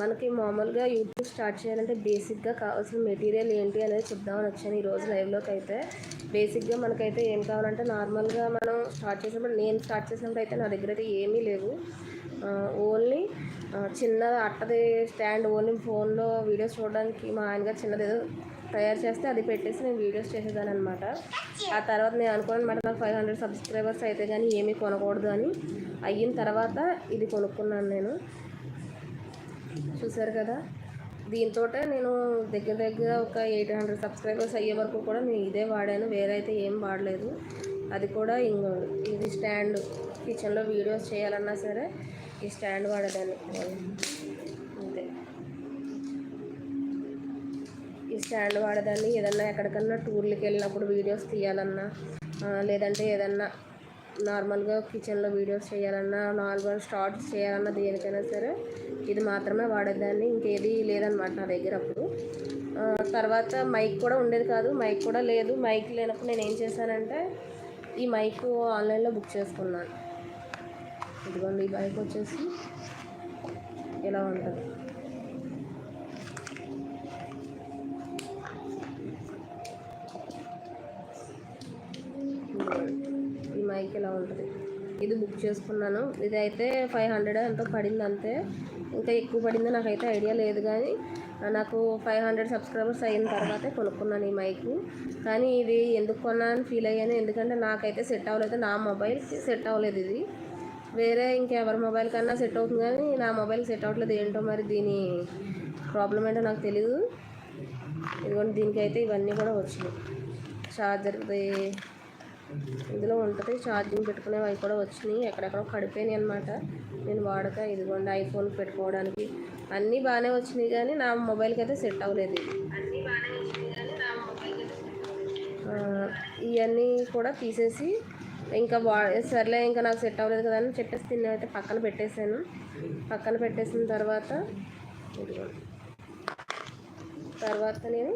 మనకి మామూలుగా YouTube start చేయాలంటే బేసిక్గా కావాల్సిన మెటీరియల్ ఏంటి అనేది చెప్దామని వచ్చాను ఈరోజు లైవ్లోకి అయితే. బేసిక్గా మనకైతే ఏం కావాలంటే నార్మల్గా మనం స్టార్ట్ చేసినప్పుడు నేను స్టార్ట్ చేసినప్పుడు అయితే నా దగ్గర అయితే ఏమీ లేవు. ఓన్లీ చిన్న అట్టది స్టాండ్ ఓన్లీ ఫోన్లో వీడియోస్ చూడడానికి మా ఆయనగారు చిన్నది ఏదో తయారు చేస్తే అది పెట్టేసి నేను వీడియోస్ చేసేదాను అనమాట ఆ తర్వాత నేను అనుకున్నాను నాకు ఫైవ్ హండ్రెడ్ సబ్స్క్రైబర్స్ అయితే కానీ ఏమీ కొనకూడదు అని. అయిన తర్వాత ఇది కొనుక్కున్నాను నేను. చూసారు కదా? దీంతో నేను దగ్గర దగ్గర ఒక ఎయిట్ హండ్రెడ్ సబ్స్క్రైబర్స్ అయ్యే వరకు కూడా నేను ఇదే వాడాను. వేరే అయితే ఏం వాడలేదు. అది కూడా ఇంకో ఇది స్టాండ్ కిచెన్లో వీడియోస్ చేయాలన్నా సరే ఈ స్టాండ్ వాడేదాన్ని అంతే. ఈ స్టాండ్ వాడేదాన్ని ఏదన్నా ఎక్కడికన్నా టూర్లకి వెళ్ళినప్పుడు వీడియోస్ తీయాలన్నా లేదంటే ఏదన్నా నార్మల్గా కిచెన్లో వీడియోస్ చేయాలన్నా నార్మల్ స్టార్ట్స్ చేయాలన్నా దేనికైనా సరే ఇది మాత్రమే వాడేదాన్ని ఇంకేది లేదనమాట నా దగ్గర అప్పుడు. తర్వాత మైక్ కూడా ఉండేది కాదు మైక్ కూడా లేదు. మైక్ లేనప్పుడు నేను ఏం చేశానంటే ఈ మైక్ ఆన్లైన్లో బుక్ చేసుకున్నాను. ఇదిగోండి ఈ బైక్ వచ్చేసి ఇలా ఉంటుంది? ఈ ఇలా ఉంటుంది? ఇది బుక్ చేసుకున్నాను. ఇది అయితే ఫైవ్ హండ్రెడ్ ఎంతో పడింది అంతే. ఇంకా ఎక్కువ పడిందో నాకైతే ఐడియా లేదు కానీ నాకు ఫైవ్ హండ్రెడ్ సబ్స్క్రైబర్స్ అయిన తర్వాతే కొనుక్కున్నాను ఈ మైక్ కానీ ఇది ఎందుకు కొన్నాను ఫీల్ అయ్యాను. ఎందుకంటే నాకైతే సెట్ అవ్వలేదు. నా మొబైల్ సెట్ అవ్వలేదు ఇది. వేరే ఇంకెవరి మొబైల్ కన్నా సెట్ అవుతుంది కానీ నా మొబైల్ సెట్ అవ్వట్లేదు. ఏంటో మరి దీని ప్రాబ్లం ఏంటో నాకు తెలియదు ఇదిగోండి దీనికైతే ఇవన్నీ కూడా వచ్చినాయి. చార్జర్ది ఇందులో ఉంటుంది ఛార్జింగ్ పెట్టుకునేవి అవి కూడా వచ్చినాయి. ఎక్కడెక్కడో పడిపోయినాయి అనమాట నేను వాడక ఇదిగోండి ఐఫోన్ పెట్టుకోవడానికి. అన్నీ బాగానే వచ్చినాయి కానీ నా మొబైల్కి అయితే సెట్ అవ్వలేదు ఇవన్నీ కూడా తీసేసి ఇంకా వా సర్లే ఇంకా నాకు సెట్ అవ్వలేదు కదా అని చెప్పేసి తిన్న అయితే పక్కన పెట్టేశాను. పక్కన పెట్టేసిన తర్వాత తర్వాత నేను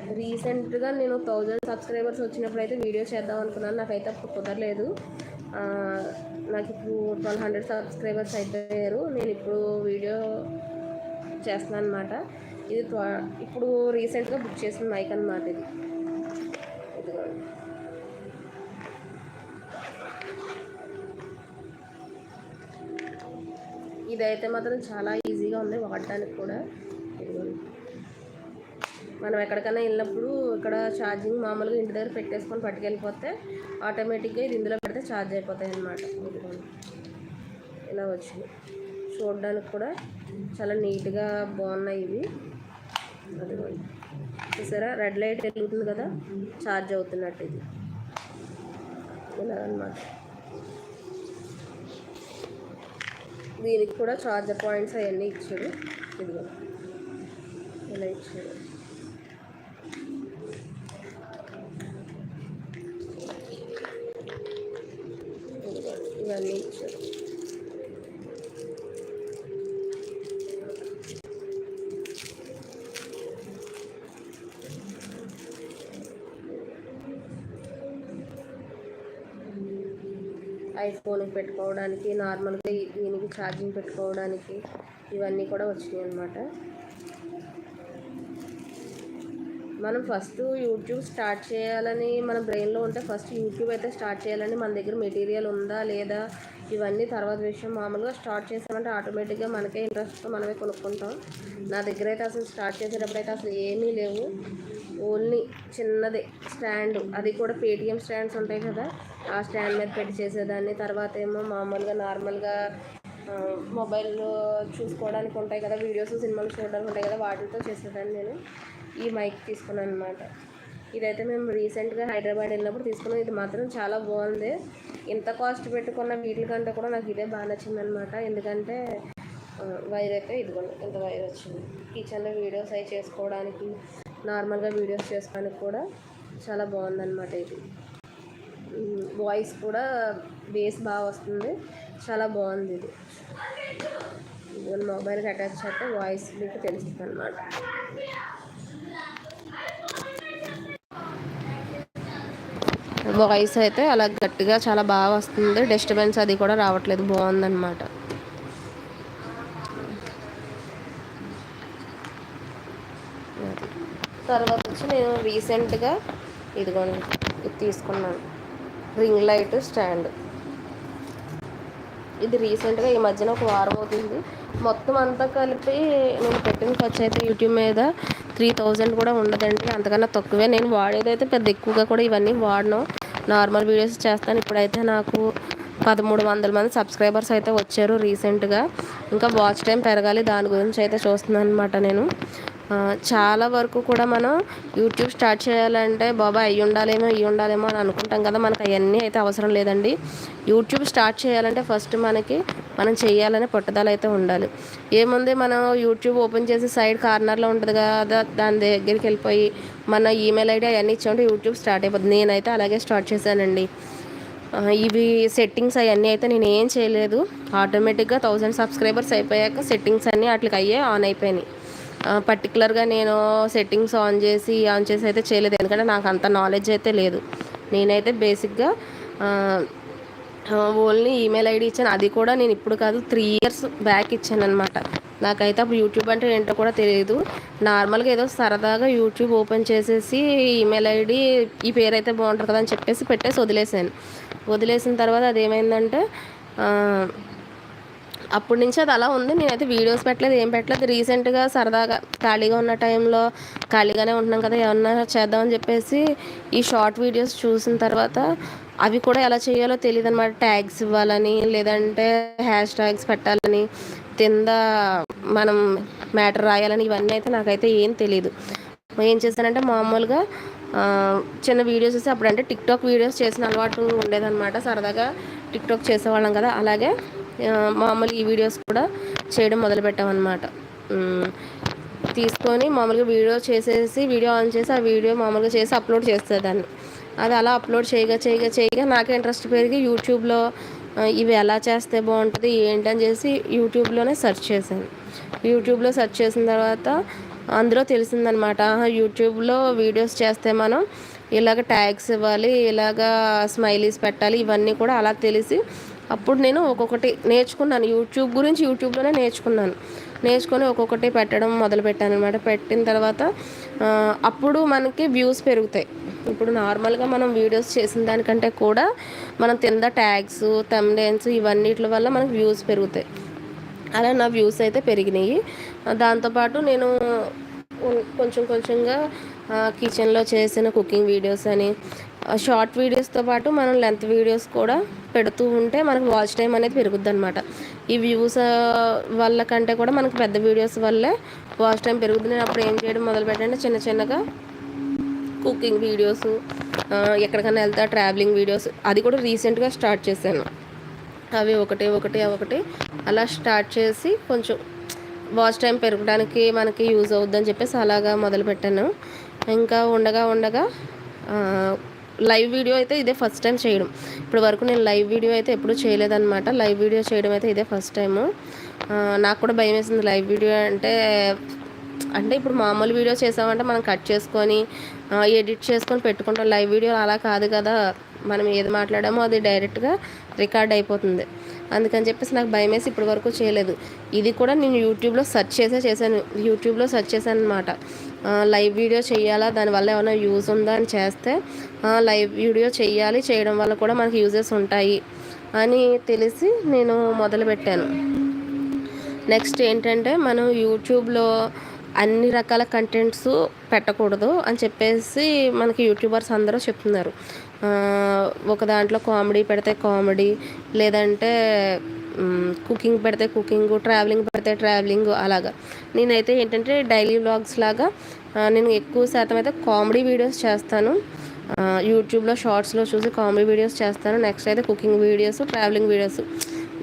రీసెంట్గా నేను థౌజండ్ సబ్స్క్రైబర్స్ వచ్చినప్పుడు అయితే వీడియో చేద్దాం అనుకున్నాను. నాకైతే అప్పుడు కుదరలేదు. నాకు ఇప్పుడు ట్వెల్వ్ హండ్రెడ్ సబ్స్క్రైబర్స్ అయిపోయారు. నేను ఇప్పుడు వీడియో చేస్తున్నాను అనమాట ఇది త్వ- ఇప్పుడు రీసెంట్గా బుక్ చేసిన మైక్ అనమాట ఇది. ఇదిగోండి ఇదైతే మాత్రం చాలా ఈజీగా ఉంది వాడటానికి కూడా. మనం ఎక్కడికైనా వెళ్ళినప్పుడు ఇక్కడ ఛార్జింగ్ మామూలుగా ఇంటి దగ్గర పెట్టేసుకొని పట్టుకెళ్ళిపోతే ఆటోమేటిక్గా ఇది ఇందులో పెడితే ఛార్జ్ అయిపోతాయి అన్నమాట. ఇలా వచ్చింది. చూడడానికి కూడా చాలా నీట్గా బాగున్నాయి ఇవి. అదిగోండి చూసారా? రెడ్ లైట్ వెలుగుతుంది కదా? ఛార్జ్ అవుతున్నట్టు ఇది. ఇలాగనమాట దీనికి కూడా ఛార్జర్ పాయింట్స్ అవన్నీ ఇచ్చాడు ఇదిగో. ఇలా ఇచ్చాడు ఇవన్నీ. ఇచ్చారు ఐఫోన్కి పెట్టుకోవడానికి నార్మల్గా దీనికి ఛార్జింగ్ పెట్టుకోవడానికి ఇవన్నీ కూడా వచ్చినాయి అన్నమాట మనం ఫస్ట్ యూట్యూబ్ స్టార్ట్ చేయాలని మన బ్రెయిన్లో ఉంటే ఫస్ట్ యూట్యూబ్ అయితే స్టార్ట్ చేయాలని మన దగ్గర మెటీరియల్ ఉందా లేదా? ఇవన్నీ తర్వాత విషయం. మామూలుగా స్టార్ట్ చేసామంటే ఆటోమేటిక్గా మనకే ఇంట్రెస్ట్తో మనమే కొనుక్కుంటాం. నా దగ్గర అయితే అసలు స్టార్ట్ చేసేటప్పుడు అయితే అసలు ఏమీ లేవు. ఓన్లీ చిన్నదే స్టాండ్. అది కూడా పేటీఎం స్టాండ్స్ ఉంటాయి కదా. ఆ స్టాండ్ మీద పెట్టి చేసేదాన్ని. తర్వాత ఏమో మామూలుగా నార్మల్గా మొబైల్ చూసుకోవడానికి ఉంటాయి కదా. వీడియోస్ సినిమాలు చూడడానికి ఉంటాయి కదా. వాటితో చేసేదాన్ని నేను. ఈ మైక్ తీసుకున్నాను అనమాట ఇదైతే మేము రీసెంట్గా హైదరాబాద్ వెళ్ళినప్పుడు తీసుకున్నాం. ఇది మాత్రం చాలా బాగుంది. ఇంత కాస్ట్ పెట్టుకున్న వీటికంటే కూడా నాకు ఇదే బాగా నచ్చిందనమాట ఎందుకంటే వైర్ అయితే ఇదిగోండి ఇంత వైర్ వచ్చింది. కిచెన్లో వీడియోస్ అవి చేసుకోవడానికి నార్మల్గా వీడియోస్ చేసుకోవడానికి కూడా చాలా బాగుందన్నమాట ఇది. వాయిస్ కూడా బేస్ బాగా వస్తుంది. చాలా బాగుంది ఇది. ఇదిగోండి మొబైల్కి అటాచ్ చేస్తే వాయిస్ మీకు తెలుస్తుంది అనమాట వాయిస్ అయితే అలా గట్టిగా చాలా బాగా వస్తుంది. డిస్టర్బెన్స్ అది కూడా రావట్లేదు. బాగుందన్నమాట. తర్వాత వచ్చి నేను రీసెంట్గా ఇదిగోండి ఇది తీసుకున్నాను. రింగ్ లైట్ స్టాండ్ ఇది రీసెంట్గా ఈ మధ్యన ఒక వారం అవుతుంది. మొత్తం అంతా కలిపి నేను పెట్టిన ఖర్చు అయితే యూట్యూబ్ మీద త్రీ థౌజండ్ కూడా ఉండదండి. అంతకన్నా తక్కువే. నేను వాడేదైతే పెద్ద ఎక్కువగా కూడా ఇవన్నీ వాడను. నార్మల్ వీడియోస్ చేస్తాను. ఇప్పుడైతే నాకు పదమూడు వందల మంది సబ్స్క్రైబర్స్ అయితే వచ్చారు రీసెంట్గా. ఇంకా వాచ్ టైం పెరగాలి. దాని గురించి అయితే చూస్తున్నాను అనమాట నేను. చాలా వరకు కూడా మనం యూట్యూబ్ స్టార్ట్ చేయాలంటే బాబా అయ్యి ఉండాలేమో అయ్యి ఉండాలేమో అని అనుకుంటాం కదా మనకు అవన్నీ అయితే అవసరం లేదండి. యూట్యూబ్ స్టార్ట్ చేయాలంటే ఫస్ట్ మనకి మనం చేయాలనే పట్టుదల అయితే ఉండాలి. ఏముంది మనం యూట్యూబ్ ఓపెన్ చేసి సైడ్ కార్నర్లో ఉంటుంది కదా దాని దగ్గరికి వెళ్ళిపోయి మన ఈమెయిల్ ఐడి అవన్నీ ఇచ్చామంటే యూట్యూబ్ స్టార్ట్ అయిపోతుంది నేనైతే అలాగే స్టార్ట్ చేశానండి. ఇవి సెట్టింగ్స్ అవన్నీ అయితే నేను ఏం చేయలేదు. ఆటోమేటిక్గా థౌజండ్ సబ్స్క్రైబర్స్ అయిపోయాక సెట్టింగ్స్ అన్నీ వాటికి అయ్యే ఆన్ అయిపోయినాయి. పర్టికులర్గా నేను సెట్టింగ్స్ ఆన్ చేసి ఆన్ చేసి అయితే చేయలేదు. ఎందుకంటే నాకు అంత నాలెడ్జ్ అయితే లేదు. నేనైతే బేసిక్గా ఓన్లీ ఈమెయిల్ ఐడి ఇచ్చాను. అది కూడా నేను ఇప్పుడు కాదు త్రీ ఇయర్స్ బ్యాక్ ఇచ్చాను అనమాట నాకైతే అప్పుడు యూట్యూబ్ అంటే ఏంటో కూడా తెలియదు. నార్మల్గా ఏదో సరదాగా యూట్యూబ్ ఓపెన్ చేసేసి ఈమెయిల్ ఐడి ఈ పేరు అయితే బాగుంటుంది కదా అని చెప్పేసి పెట్టేసి వదిలేసాను. వదిలేసిన తర్వాత అది ఏమైందంటే అప్పటి నుంచి అది అలా ఉంది. నేనైతే వీడియోస్ పెట్టలేదు ఏం పెట్టలేదు. రీసెంట్గా సరదాగా ఖాళీగా ఉన్న టైంలో ఖాళీగానే ఉంటున్నాం కదా ఏమన్నా చేద్దామని చెప్పేసి ఈ షార్ట్ వీడియోస్ చూసిన తర్వాత అవి కూడా ఎలా చేయాలో తెలియదు అనమాట ట్యాగ్స్ ఇవ్వాలని లేదంటే హ్యాష్ ట్యాగ్స్ పెట్టాలని కింద మనం మ్యాటర్ రాయాలని ఇవన్నీ అయితే నాకైతే ఏం తెలియదు ఏం చేశానంటే మామూలుగా చిన్న వీడియోస్ చేసి అప్పుడంటే టిక్టాక్ వీడియోస్ చేసిన అలవాటు ఉండేదన్నమాట. సరదాగా టిక్టాక్ చేసేవాళ్ళం కదా అలాగే మామూలు ఈ వీడియోస్ కూడా చేయడం మొదలుపెట్టామన్నమాట. తీసుకొని మామూలుగా వీడియో చేసేసి వీడియో ఆన్ చేసి ఆ వీడియో మామూలుగా చేసి అప్లోడ్ చేసేదాన్ని. అది అలా అప్లోడ్ చేయగా చేయగా చేయగా నాకే ఇంట్రెస్ట్ పెరిగి యూట్యూబ్లో ఇవి ఎలా చేస్తే బాగుంటుంది ఏంటని చేసి యూట్యూబ్లోనే సెర్చ్ చేశాను. యూట్యూబ్లో సెర్చ్ చేసిన తర్వాత అందులో తెలిసిందనమాట యూట్యూబ్లో వీడియోస్ చేస్తే మనం ఇలాగ ట్యాగ్స్ ఇవ్వాలి ఇలాగ స్మైలీస్ పెట్టాలి ఇవన్నీ కూడా అలా తెలిసి అప్పుడు నేను ఒక్కొక్కటి నేర్చుకున్నాను. యూట్యూబ్ గురించి యూట్యూబ్లోనే నేర్చుకున్నాను. నేర్చుకొని ఒక్కొక్కటి పెట్టడం మొదలు పెట్టాను అనమాట పెట్టిన తర్వాత అప్పుడు మనకి వ్యూస్ పెరుగుతాయి. ఇప్పుడు నార్మల్గా మనం వీడియోస్ చేసిన దానికంటే కూడా మనం కింద ట్యాగ్స్ తమ్డెన్స్ ఇవన్నిటి వల్ల మనకు వ్యూస్ పెరుగుతాయి. అలా నా వ్యూస్ అయితే పెరిగినాయి. దాంతోపాటు నేను కొంచెం కొంచెంగా కిచెన్లో చేసిన కుకింగ్ వీడియోస్ అని షార్ట్ వీడియోస్తో పాటు మనం లెంత్ వీడియోస్ కూడా పెడుతూ ఉంటే మనకు వాచ్ టైం అనేది పెరుగుద్ది అనమాట ఈ వ్యూస్ వల్ల కంటే కూడా మనకు పెద్ద వీడియోస్ వల్లే వాచ్ టైం పెరుగుతుంది. నేను అప్పుడు ఏం చేయడం మొదలు పెట్టంటే చిన్న చిన్నగా కుకింగ్ వీడియోస్ ఎక్కడికైనా వెళ్తా ట్రావెలింగ్ వీడియోస్ అది కూడా రీసెంట్గా స్టార్ట్ చేశాను. అవి ఒకటి ఒకటి ఒకటి అలా స్టార్ట్ చేసి కొంచెం వాచ్ టైం పెరగడానికి మనకి యూజ్ అవుద్దని చెప్పేసి అలాగా మొదలుపెట్టాను. ఇంకా ఉండగా ఉండగా లైవ్ వీడియో అయితే ఇదే ఫస్ట్ టైం చేయడం. ఇప్పుడు వరకు నేను లైవ్ వీడియో అయితే ఎప్పుడూ చేయలేదన్నమాట. లైవ్ వీడియో చేయడం అయితే ఇదే ఫస్ట్ టైము. నాకు కూడా భయం వేసింది లైవ్ వీడియో అంటే అంటే ఇప్పుడు మామూలు వీడియో చేసామంటే మనం కట్ చేసుకొని ఎడిట్ చేసుకొని పెట్టుకుంటాం. లైవ్ వీడియో అలా కాదు కదా. మనం ఏది మాట్లాడామో అది డైరెక్ట్గా రికార్డ్ అయిపోతుంది. అందుకని చెప్పేసి నాకు భయం వేసి ఇప్పటి వరకు చేయలేదు. ఇది కూడా నేను యూట్యూబ్లో సెర్చ్ చేసే చేశాను. యూట్యూబ్లో సెర్చ్ చేశాను అనమాట లైవ్ వీడియో చేయాలా? దానివల్ల ఏమైనా యూజ్ ఉందా అని చేస్తే లైవ్ వీడియో చేయాలి. చేయడం వల్ల కూడా మనకి యూజెస్ ఉంటాయి అని తెలిసి నేను మొదలుపెట్టాను నెక్స్ట్ ఏంటంటే మనం యూట్యూబ్లో అన్ని రకాల కంటెంట్స్ పెట్టకూడదు అని చెప్పేసి మనకి యూట్యూబర్స్ అందరూ చెప్తున్నారు. ఒక దాంట్లో కామెడీ పెడితే కామెడీ లేదంటే కుకింగ్ పెడితే కుకింగ్ ట్రావెలింగ్ పెడితే ట్రావెలింగ్ అలాగా. నేనైతే ఏంటంటే డైలీ వ్లాగ్స్ లాగా నేను ఎక్కువ శాతం అయితే కామెడీ వీడియోస్ చేస్తాను. యూట్యూబ్లో షార్ట్స్లో చూసి కామెడీ వీడియోస్ చేస్తాను. నెక్స్ట్ అయితే కుకింగ్ వీడియోస్ ట్రావెలింగ్ వీడియోస్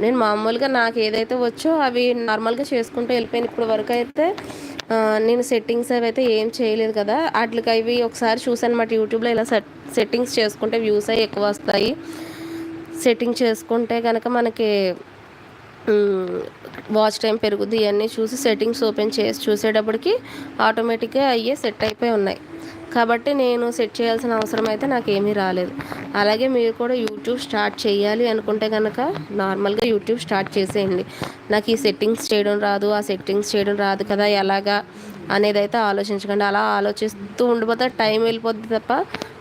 నేను మామూలుగా నాకు ఏదైతే వచ్చో అవి నార్మల్గా చేసుకుంటూ వెళ్ళిపోయాను. ఇప్పుడు వరకు అయితే నేను సెట్టింగ్స్ అవి అయితే ఏం చేయలేదు కదా. వాటికి అవి ఒకసారి చూసాను అనమాట యూట్యూబ్లో ఇలా సెట్ సెట్టింగ్స్ చేసుకుంటే వ్యూస్ అవి ఎక్కువ వస్తాయి. సెట్టింగ్ చేసుకుంటే కనుక మనకి వాచ్ టైం పెరుగుద్ది ఇవన్నీ చూసి సెట్టింగ్స్ ఓపెన్ చేసి చూసేటప్పటికి ఆటోమేటిక్గా అయ్యే సెట్ అయిపోయి ఉన్నాయి. కాబట్టి నేను సెట్ చేయాల్సిన అవసరం అయితే నాకు ఏమీ రాలేదు. అలాగే మీరు కూడా యూట్యూబ్ స్టార్ట్ చేయాలి అనుకుంటే కనుక నార్మల్గా యూట్యూబ్ స్టార్ట్ చేసేయండి. నాకు ఈ సెట్టింగ్స్ చేయడం రాదు ఆ సెట్టింగ్స్ చేయడం రాదు కదా ఎలాగా అనేది అయితే ఆలోచించకండి. అలా ఆలోచిస్తూ ఉండిపోతే టైం వెళ్ళిపోద్ది తప్ప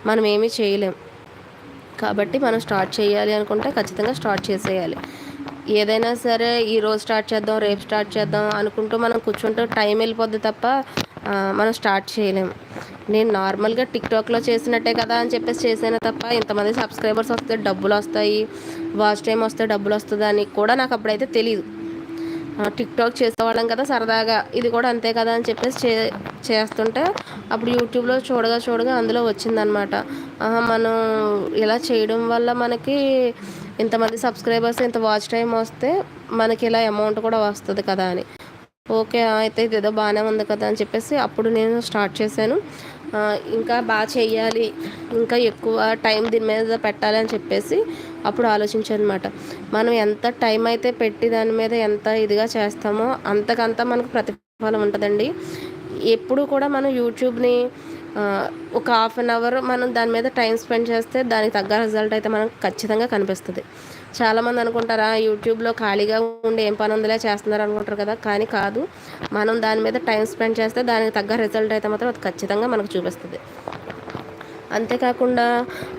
మనం ఏమీ చేయలేం. కాబట్టి మనం స్టార్ట్ చేయాలి అనుకుంటే ఖచ్చితంగా స్టార్ట్ చేసేయాలి. ఏదైనా సరే ఈరోజు స్టార్ట్ చేద్దాం రేపు స్టార్ట్ చేద్దాం అనుకుంటూ మనం కూర్చుంటూ టైం వెళ్ళిపోద్ది తప్ప మనం స్టార్ట్ చేయలేము నేను నార్మల్గా టిక్టాక్లో చేసినట్టే కదా అని చెప్పేసి చేసాను తప్ప ఇంతమంది సబ్స్క్రైబర్స్ వస్తే డబ్బులు వస్తాయి వాచ్ టైం వస్తే డబ్బులు వస్తుంది అని కూడా నాకు అప్పుడైతే తెలియదు టిక్టాక్ చేసేవాళ్ళం కదా సరదాగా ఇది కూడా అంతే కదా అని చెప్పేసి చే చేస్తుంటే అప్పుడు యూట్యూబ్లో చూడగా చూడగా అందులో వచ్చిందనమాట మనం ఇలా చేయడం వల్ల మనకి ఇంతమంది సబ్స్క్రైబర్స్ ఇంత వాచ్ టైం వస్తే మనకి ఇలా అమౌంట్ కూడా వస్తుంది కదా అని. ఓకే అయితే ఇది ఏదో బాగానే ఉంది కదా అని చెప్పేసి అప్పుడు నేను స్టార్ట్ చేశాను. ఇంకా బాగా చేయాలి ఇంకా ఎక్కువ టైం దీని మీద పెట్టాలి అని చెప్పేసి అప్పుడు ఆలోచించాను అనమాట మనం ఎంత టైం అయితే పెట్టి దాని మీద ఎంత ఇదిగా చేస్తామో అంతకంత మనకు ప్రతిఫలం ఉంటుందండి. ఎప్పుడు కూడా మనం యూట్యూబ్ని ఒక హాఫ్ అన్ అవర్ మనం దాని మీద టైం స్పెండ్ చేస్తే దానికి తగ్గ రిజల్ట్ అయితే మనకు ఖచ్చితంగా కనిపిస్తుంది. చాలామంది అనుకుంటారా యూట్యూబ్లో ఖాళీగా ఉండి ఏం పని ఉందిలే చేస్తున్నారు అనుకుంటారు కదా కానీ కాదు. మనం దాని మీద టైం స్పెండ్ చేస్తే దానికి తగ్గ రిజల్ట్ అయితే మాత్రం అది ఖచ్చితంగా మనకు చూపిస్తుంది. అంతేకాకుండా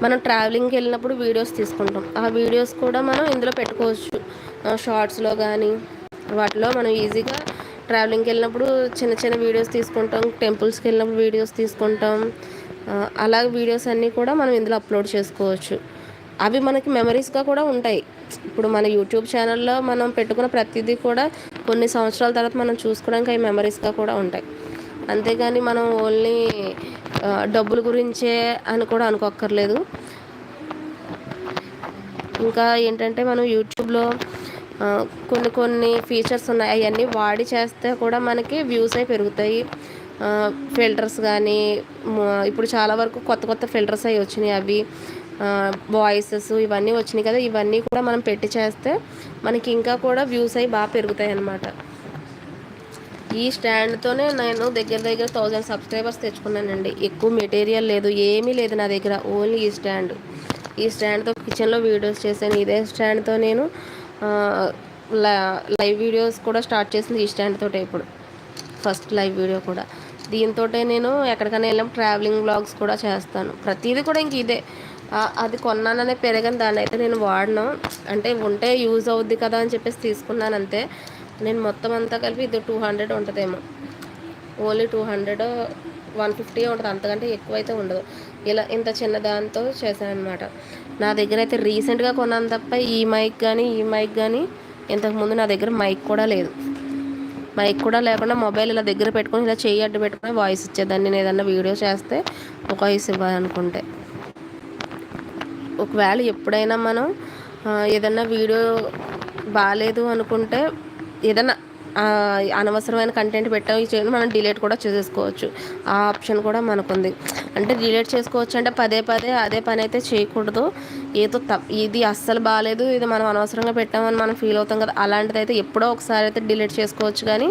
మనం ట్రావెలింగ్కి వెళ్ళినప్పుడు వీడియోస్ తీసుకుంటాం. ఆ వీడియోస్ కూడా మనం ఇందులో పెట్టుకోవచ్చు. షార్ట్స్లో కానీ వాటిలో మనం ఈజీగా ట్రావెలింగ్కి వెళ్ళినప్పుడు చిన్న చిన్న వీడియోస్ తీసుకుంటాం టెంపుల్స్కి వెళ్ళినప్పుడు వీడియోస్ తీసుకుంటాం. అలాగే వీడియోస్ అన్నీ కూడా మనం ఇందులో అప్లోడ్ చేసుకోవచ్చు. అవి మనకి మెమరీస్గా కూడా ఉంటాయి. ఇప్పుడు మన యూట్యూబ్ ఛానల్లో మనం పెట్టుకున్న ప్రతిదీ కూడా కొన్ని సంవత్సరాల తర్వాత మనం చూసుకోవడానికి అవి మెమరీస్గా కూడా ఉంటాయి. అంతేగాని మనం ఓన్లీ డబ్బుల గురించే అని కూడా అనుకోక్కర్లేదు. ఇంకా ఏంటంటే మనం యూట్యూబ్లో కొన్ని కొన్ని ఫీచర్స్ ఉన్నాయి. అవన్నీ వాడి చేస్తే కూడా మనకి వ్యూస్ అవి పెరుగుతాయి. ఫిల్టర్స్ కానీ ఇప్పుడు చాలా వరకు కొత్త కొత్త ఫిల్టర్స్ అవి వచ్చినాయి అవి. వాయిసెస్ ఇవన్నీ వచ్చినాయి కదా. ఇవన్నీ కూడా మనం పెట్టి చేస్తే మనకి ఇంకా కూడా వ్యూస్ అవి బాగా పెరుగుతాయి అన్నమాట. ఈ స్టాండ్తోనే నేను దగ్గర దగ్గర థౌజండ్ సబ్స్క్రైబర్స్ తెచ్చుకున్నానండి. ఎక్కువ మెటీరియల్ లేదు. ఏమీ లేదు నా దగ్గర. ఓన్లీ ఈ స్టాండ్ ఈ స్టాండ్తో కిచెన్లో వీడియోస్ చేశాను. ఇదే స్టాండ్తో నేను లైవ్ వీడియోస్ కూడా స్టార్ట్ చేసింది ఈ స్టాండ్ తోటే ఇప్పుడు. ఫస్ట్ లైవ్ వీడియో కూడా. దీంతో నేను ఎక్కడికైనా వెళ్ళాం ట్రావెలింగ్ బ్లాగ్స్ కూడా చేస్తాను. ప్రతిదీ కూడా ఇంక ఇదే. అది కొన్నాననే పెరగని దాన్ని అయితే నేను వాడను. అంటే ఉంటే యూజ్ అవుద్ది కదా అని చెప్పేసి తీసుకున్నాను అంతే నేను మొత్తం అంతా కలిపి ఇది టూ హండ్రెడ్ ఉంటుందేమో. Only two hundred one fifty ఉంటుంది. అంతకంటే ఎక్కువ అయితే ఉండదు. ఇలా ఇంత చిన్న దాంతో చేశాను అనమాట నా దగ్గర అయితే రీసెంట్గా కొన్నాను తప్ప ఈ మైక్ కానీ ఈ మైక్ కానీ ఇంతకుముందు నా దగ్గర మైక్ కూడా లేదు. మైక్ కూడా లేకుండా మొబైల్ ఇలా దగ్గర పెట్టుకొని ఇలా చేయి అడ్డు పెట్టుకుని వాయిస్ ఇచ్చేదాన్ని. నేను ఏదన్నా వీడియో చేస్తే ఒక వాయిస్ ఇవ్వాలనుకుంటే. ఒకవేళ ఎప్పుడైనా మనం ఏదన్నా వీడియో బాగాలేదు అనుకుంటే ఏదన్నా అనవసరమైన కంటెంట్ పెట్టాము చేయడం మనం డిలీట్ కూడా చేసేసుకోవచ్చు ఆ ఆప్షన్ కూడా మనకుంది. అంటే డిలీట్ చేసుకోవచ్చు అంటే పదే పదే అదే పని అయితే చేయకూడదు. ఏదో తప్ ఇది అస్సలు బాగాలేదు ఇది మనం అనవసరంగా పెట్టామని మనం ఫీల్ అవుతాం కదా. అలాంటిది అయితే ఎప్పుడో ఒకసారి అయితే డిలీట్ చేసుకోవచ్చు కానీ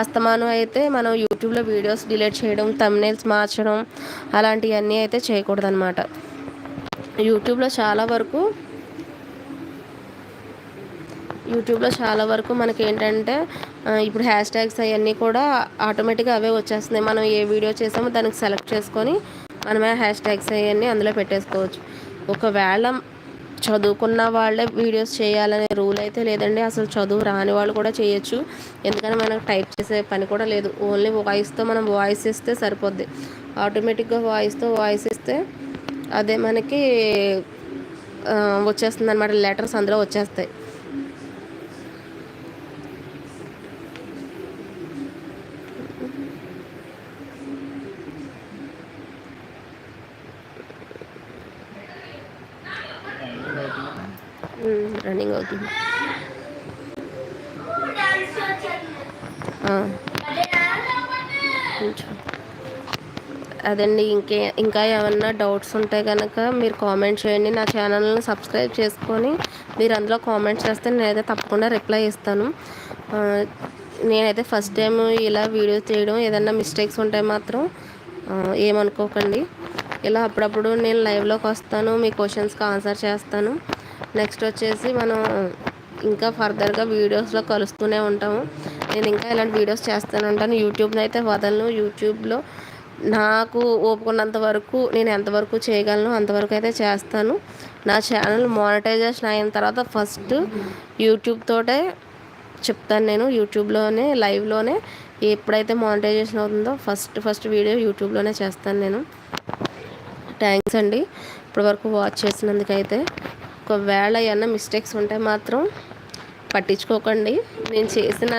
అస్తమానం అయితే మనం యూట్యూబ్లో వీడియోస్ డిలీట్ చేయడం తమ్నేల్స్ మార్చడం అలాంటివన్నీ అయితే చేయకూడదు అనమాట యూట్యూబ్లో చాలా వరకు యూట్యూబ్లో చాలా వరకు మనకి ఏంటంటే ఇప్పుడు హ్యాష్ ట్యాగ్స్ అవన్నీ కూడా ఆటోమేటిక్గా అవే వచ్చేస్తున్నాయి. మనం ఏ వీడియో చేసామో దానికి సెలెక్ట్ చేసుకొని మనమే హ్యాష్ ట్యాగ్స్ అవన్నీ అందులో పెట్టేసుకోవచ్చు. ఒకవేళ చదువుకున్న వాళ్ళే వీడియోస్ చేయాలనే రూల్ అయితే లేదండి. అసలు చదువు రాని వాళ్ళు కూడా చేయొచ్చు. ఎందుకంటే మనకు టైప్ చేసే పని కూడా లేదు. ఓన్లీ వాయిస్తో మనం వాయిస్ ఇస్తే సరిపోద్ది. ఆటోమేటిక్గా వాయిస్తో వాయిస్ ఇస్తే అదే మనకి వచ్చేస్తుంది అనమాట లెటర్స్ అందులో వచ్చేస్తాయి. రన్నింగ్ అవుతుంది అదండి ఇంకే ఇంకా ఏమన్నా డౌట్స్ ఉంటే కనుక మీరు కామెంట్ చేయండి. నా ఛానల్ని సబ్స్క్రైబ్ చేసుకొని మీరు అందులో కామెంట్స్ చేస్తే నేనైతే తప్పకుండా రిప్లై ఇస్తాను. నేనైతే ఫస్ట్ టైం ఇలా వీడియో చేయడం ఏదన్నా మిస్టేక్స్ ఉంటే మాత్రం ఏమనుకోకండి. ఇలా అప్పుడప్పుడు నేను లైవ్లోకి వస్తాను మీ క్వశ్చన్స్కి ఆన్సర్ చేస్తాను. నెక్స్ట్ వచ్చేసి మనం ఇంకా ఫర్దర్గా వీడియోస్లో కలుస్తూనే ఉంటాము. నేను ఇంకా ఇలాంటి వీడియోస్ చేస్తూనే ఉంటాను యూట్యూబ్ని అయితే వదలను. యూట్యూబ్లో నాకు ఓపుకున్నంత వరకు నేను ఎంతవరకు చేయగలను అంతవరకు అయితే చేస్తాను. నా ఛానల్ మానిటైజేషన్ అయిన తర్వాత ఫస్ట్ యూట్యూబ్ తోటే చెప్తాను నేను. యూట్యూబ్లోనే లైవ్లోనే ఎప్పుడైతే మానిటైజేషన్ అవుతుందో ఫస్ట్ ఫస్ట్ వీడియో యూట్యూబ్లోనే చేస్తాను నేను. థ్యాంక్స్ అండి. ఇప్పటివరకు వాచ్ చేసినందుకైతే ఒకవేళ ఏమైనా మిస్టేక్స్ ఉంటే మాత్రం పట్టించుకోకండి. నేను చేసిన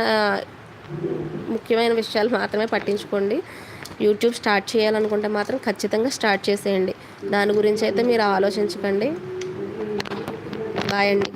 ముఖ్యమైన విషయాలు మాత్రమే పట్టించుకోండి. యూట్యూబ్ స్టార్ట్ చేయాలనుకుంటే మాత్రం ఖచ్చితంగా స్టార్ట్ చేసేయండి. దాని గురించి అయితే మీరు ఆలోచించకండి. బాయ్ అండి.